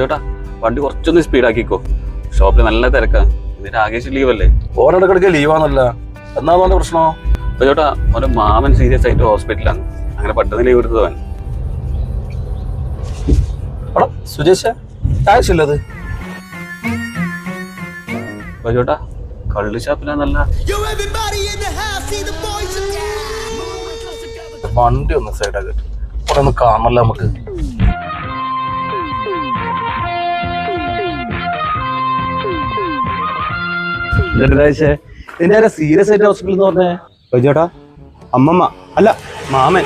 ചേട്ടാ വണ്ടി കുറച്ചൊന്ന് സ്പീഡാക്കിക്കോ ഷോപ്പിൽ നല്ല തിരക്കാ. ഇന്ന് രാകേഷ് ലീവല്ലേ ഓരോടക്കിടക്ക് ലീവാന്നല്ല എന്നാ അവന്റെ പ്രശ്നോ? അപ്പൊ ചേട്ടാ അവന്റെ മാമൻ സീരിയസ് ആയിട്ട് ഹോസ്പിറ്റലാണ് അങ്ങനെ പെട്ടെന്ന് ലീവ് എടുത്തത് അവൻ. എടാ സുജേഷ് ആവശ്യമില്ലത് അപ്പൊ ചേട്ടാ കള്ള് ഷാപ്പിലാന്നല്ല. വണ്ടി ഒന്ന് സൈഡാക്കി അവിടെ ഒന്ന് കാണല്ലോ നമുക്ക്. ഇതിന്റെ സീരിയസ് ആയിട്ട് ഹോസ്പിറ്റൽ എന്ന് പറഞ്ഞേ. ചേട്ടാ അമ്മമ്മ അല്ല മാമൻ.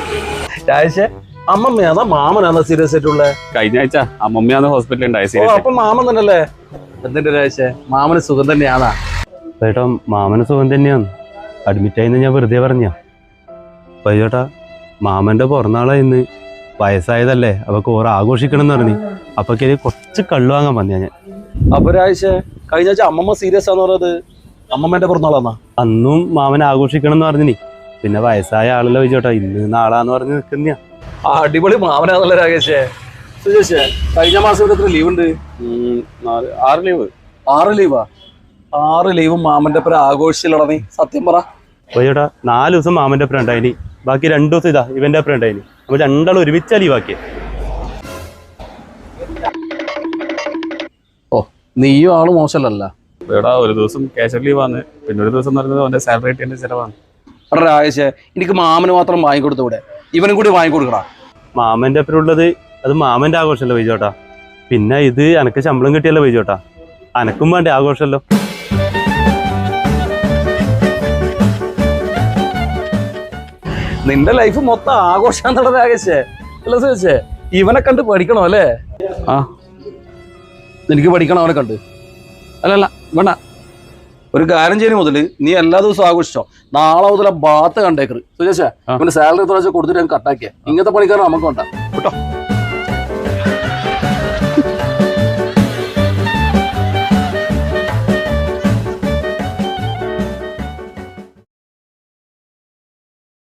രാജേഷേ അമ്മമ്മയാണോ മാമനാണോ സീരിയസ് ആയിട്ടുള്ള? കഴിഞ്ഞ ആഴ്ച അമ്മമ്മയാണ് ഹോസ്പിറ്റലിൽ ഉണ്ടായ അപ്പൊ മാമൻ തന്നെയല്ലേ? എന്തിന്റെ രാജേഷേ? മാമന് സുഖം തന്നെയാണാ. ചേട്ടാ മാമന് സുഖം തന്നെയാണ്. അഡ്മിറ്റ് ആയിന്ന് ഞാൻ വെറുതെ പറഞ്ഞ. ചേട്ടാ മാമന്റെ പിറന്നാളാ ഇന്ന്. വയസ്സായതല്ലേ അപ്പൊ ഓർ ആഘോഷിക്കണം എന്ന് പറഞ്ഞു അപ്പൊ കുറച്ച് കള്ളു വാങ്ങാൻ വന്നിയാ ഞാൻ. അപ്പൊ രാജേഷേ കഴിഞ്ഞ ആഴ്ച അമ്മമ്മ സീരിയസ് ആന്ന് പറഞ്ഞത്. അമ്മമ്മേന്റെ പിറന്നാളാന്നാ. അന്നും മാമൻ ആഘോഷിക്കണം എന്ന് പറഞ്ഞിനി. പിന്നെ വയസ്സായ ആളല്ലേ ചേട്ടാ ഇന്ന് നാളാന്ന് പറഞ്ഞ് നിൽക്കുന്ന അടിപൊളി മാമനാന്നല്ല രാകേഷേ. സുജേഷേ കഴിഞ്ഞ മാസം ഇവിടെ എത്ര ലീവ് ഉണ്ട് ആറ് ലീവ്. ആറ് ലീവാ? ആറ് ലീവും മാമന്റെ പേര് ആഘോഷിച്ചില്ലടാ സത്യം പറ. അപ്പൊ ചേട്ടാ നാല് ദിവസം മാമന്റെ അപ്പുറം ഉണ്ടായിനി. ബാക്കി രണ്ടു ദിവസം ഇതാ ഇവന്റെ അപ്പുറം ഉണ്ടായിനി. അപ്പൊ രണ്ടാളും ഒരുമിച്ചാ ലീവാക്കിയേ. നീയും ആൾ മോശമല്ല ഒരു ദിവസം ക്യാഷ് ലീവാണ് പിന്നെ ഒരു ദിവസം എന്ന് പറയുന്നത് അവന്റെ സാലറി കിട്ടിയതിന്റെ ചിലവാണ്. രാജേഷേ എനിക്ക് മാമന് മാത്രം വാങ്ങിക്കൊടുത്തു ഇവിടെ. ഇവനും കൂടി വാങ്ങിക്കൊടുക്കടാ മാമന്റെ അപ്പുറം ഉള്ളത് അത് മാമന്റെ ആഘോഷമല്ലോ വൈജോട്ടാ പിന്നെ ഇത് എനക്ക് ശമ്പളം കിട്ടിയല്ലോ വൈജോട്ടാ അനക്കും വേണ്ടി ആഘോഷമല്ലോ? നിന്റെ ലൈഫ് മൊത്തം ആഘോഷാന്നുള്ളത് രാകേഷേ അല്ല ഇവനെ കണ്ട് പഠിക്കണോ അല്ലേ? ആ. എനിക്ക് പഠിക്കണം അവരെ കണ്ട്. അല്ലല്ല വേണ്ട. ഒരു കാര്യം ചെയ്യുന്ന മുതൽ നീ എല്ലാ ദിവസവും ആഘോഷിച്ചോ? നാളെ മുതൽ ബാത്ത് കണ്ടേക്കറ് സുജേഷേ. സാലറി എത്ര വെച്ചാൽ കൊടുത്തിട്ട് കട്ടാക്കിയ ഇങ്ങനത്തെ പണിക്കാരൻ നമുക്ക് ഉണ്ടാ കേട്ടോ